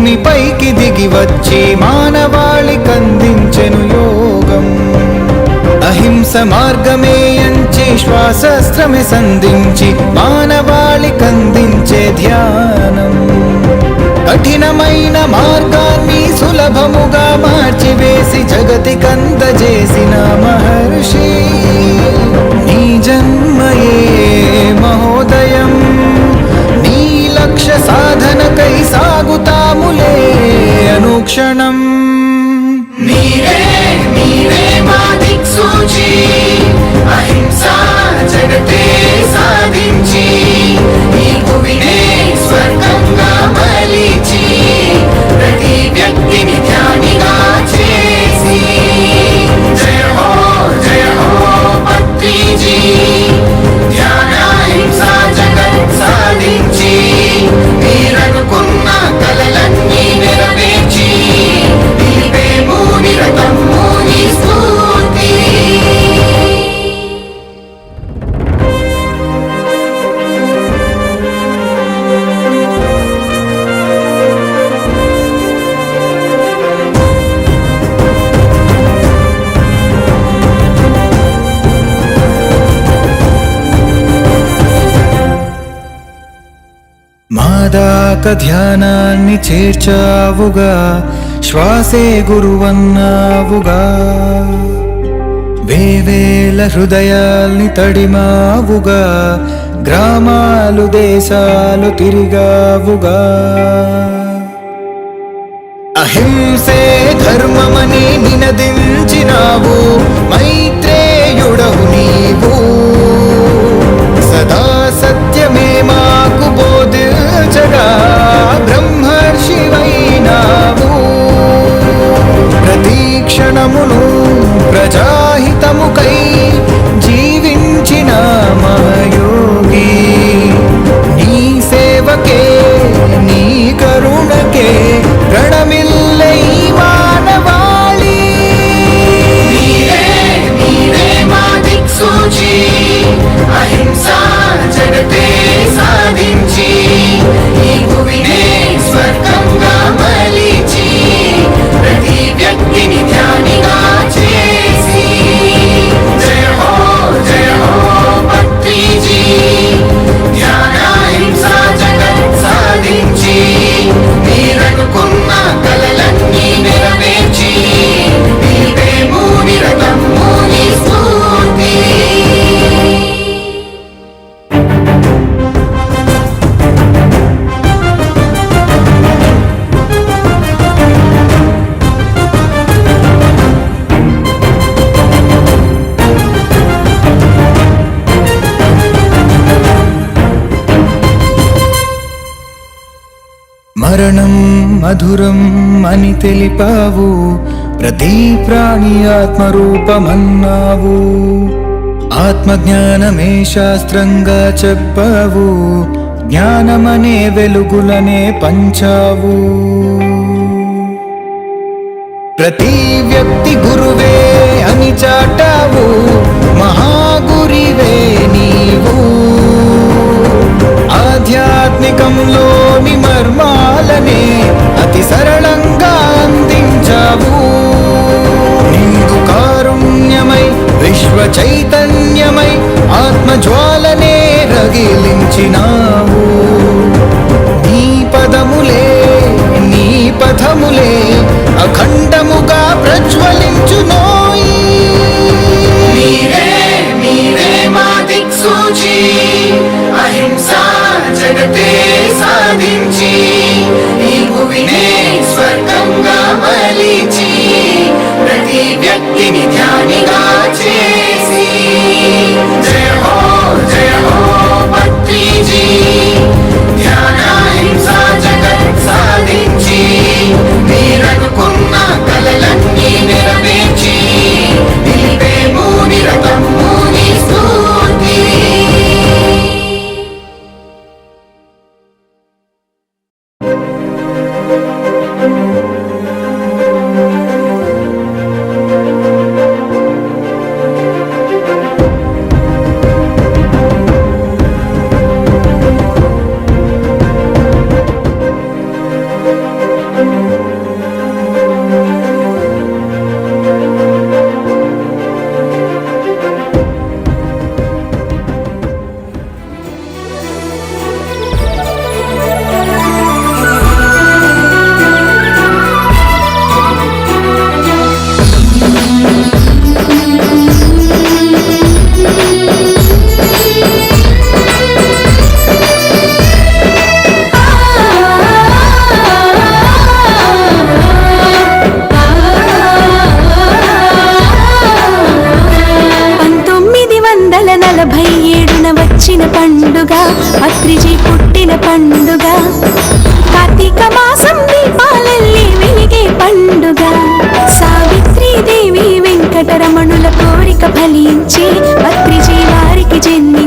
అద్భుతమైన ఓ భూమిపైకి దిగి వచ్చి మానవాళి కందించెను యోగం. అహింస మార్గమే అంచి శ్వాసస్త్రమే సంధించి మానవాళి కందించే ధ్యానం. కఠినమైన మార్గాన్ని సులభముగా మార్చివేసి జగతి కందజేసిన మహర్షి. నీ జన్మయే మహోదయం. నీ లక్ష్య సాధనకై సాగుతా సాగుతాములే అనుక్షణం. మీరే మీరే మా దిక్సూచి. అహింసా జగతే మాదాక ధ్యానాన్ని చేర్చావుగా. శ్వాసే గురువన్నావుగా. వేవేల హృదయాల్ని తడిమావుగా. గ్రామాలు దేశాలు తిరిగావుగా. అహింసే ధర్మమని నినదించినావు. మైత్రేయుడవు నీవు. మరణం మధురం అని తెలిపావు. ప్రతి ప్రాణి ఆత్మరూపమన్నావు. ఆత్మజ్ఞానమే శాస్త్రంగా చెప్పావు. జ్ఞానమనే వెలుగులనే పంచావు. ప్రతి వ్యక్తి గురువే అని చాటావు. మహాగురివే నీవు. ఆధ్యాత్మికంలో మర్మాలనే అతి సరళంగా అందించావు. నిండు కారుణ్యమై విశ్వ చైతన్యమై ఆత్మజ్వాలనే రగిలించినావు. నీ పదములే నీ పథములే కోరిక ఫలించి భక్తి వారికి జన్మ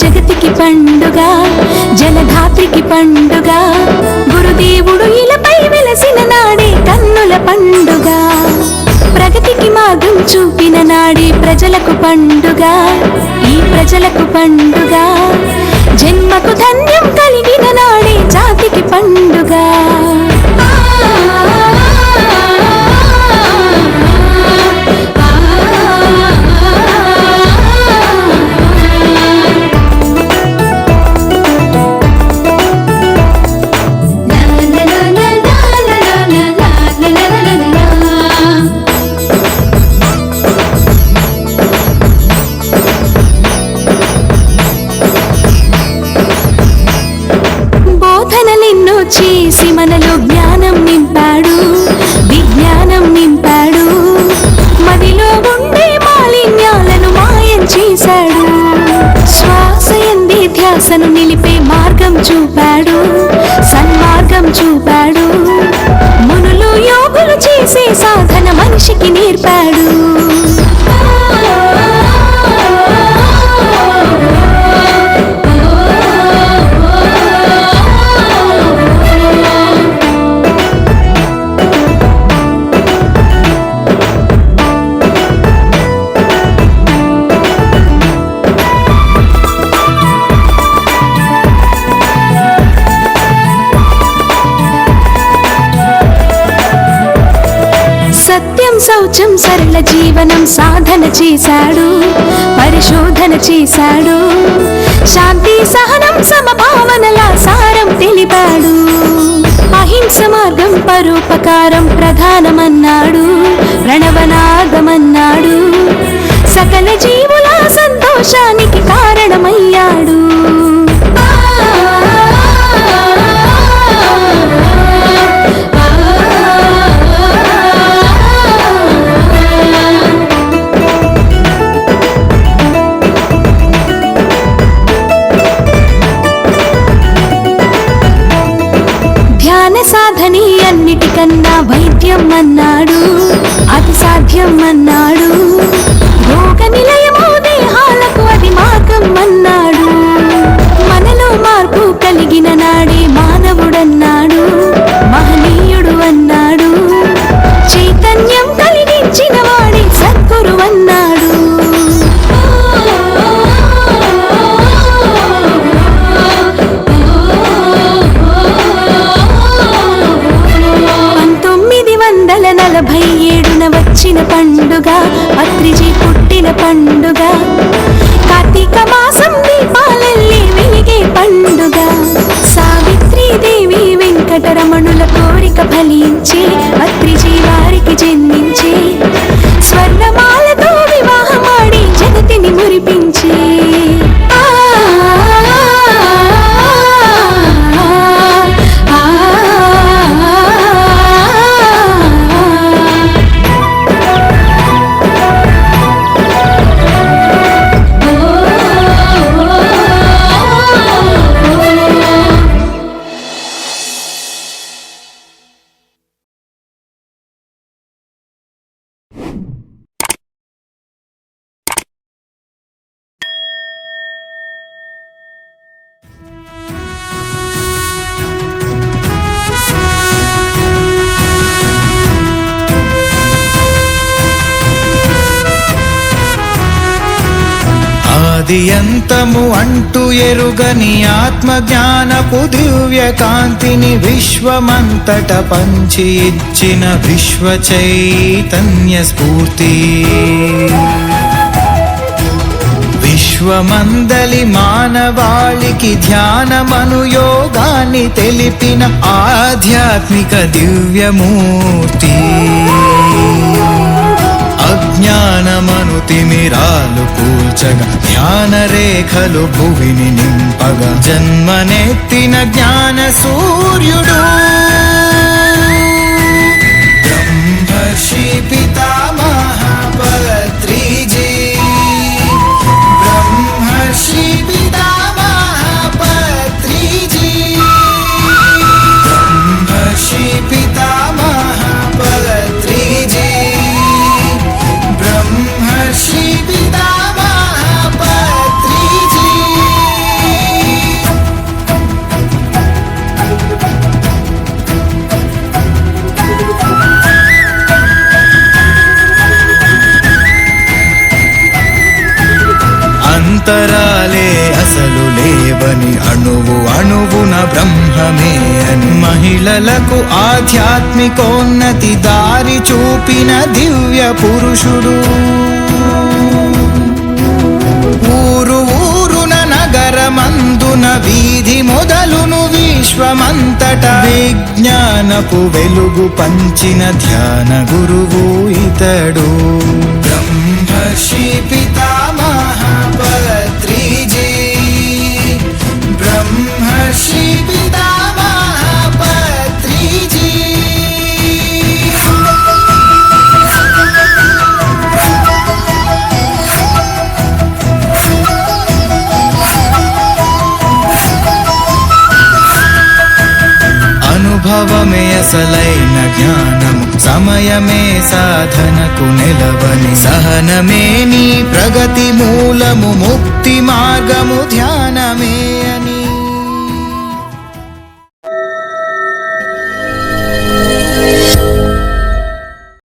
జగతికి పండుగ జలధాత్రికి పండుగ గురుదేవుడు ఇలపై వెలసిన నాడే కన్నుల పండుగ. ప్రగతికి మార్గం చూపిన నాడే ప్రజలకు పండుగ ఈ ప్రజలకు పండుగ. జన్మకు ధన్యం కలిగిన నాడే జాతికి పండుగ. మనిషికి నేర్పాడు. సత్యం సరళ జీవనం సాధన చేశాడు పరిశోధన చేశాడు. శాంతి సహనం సమభావనల సారం తెలిపాడు. అహింస మార్గం పరోపకారం ప్రధానమన్నాడు ప్రణవనాగమన్నాడు సకల జీవుల సంతోషానికి కారణమయ్యాడు. వైద్యం అన్నాడు అతి సాధ్యం అన్నాడు రోగ నిలయము దేహాలకు అది మార్గం అన్నాడు మనలో మార్పు కలిగిన నాడే మానవుడన్నాడు కోరిక ఫలించే ఆది అంతము అంటూ ఎరుగని ఆత్మ జ్ఞానపు దివ్య కాంతిని విశ్వమంతట పంచి ఇచ్చిన విశ్వ చైతన్య స్ఫూర్తి. విశ్వమందలి మానవాళికి ధ్యానమను యోగాన్ని తెలిపిన ఆధ్యాత్మిక దివ్యమూర్తి. జ్ఞానమను తిమిరాలు కూల్చగా జ్ఞాన రేఖలు భువిని నింపగా జన్మనెత్తిన జ్ఞాన సూర్యుడు. మహిళలకు ఆధ్యాత్మికోన్నతి దారి చూపిన దివ్య పురుషుడు. ఊరు ఊరున నగరమందున వీధి మొదలును విశ్వమంతట. విజ్ఞానపు వెలుగు పంచిన ధ్యాన గురువు ఇతడు. బ్రహ్మర్షి పితామహ అనుభవమే అసలైన జ్ఞానము. సమయమే సాధనకు నిలవని సహనమే నీ ప్రగతి మూలము ముక్తి మార్గము ధ్యానమే.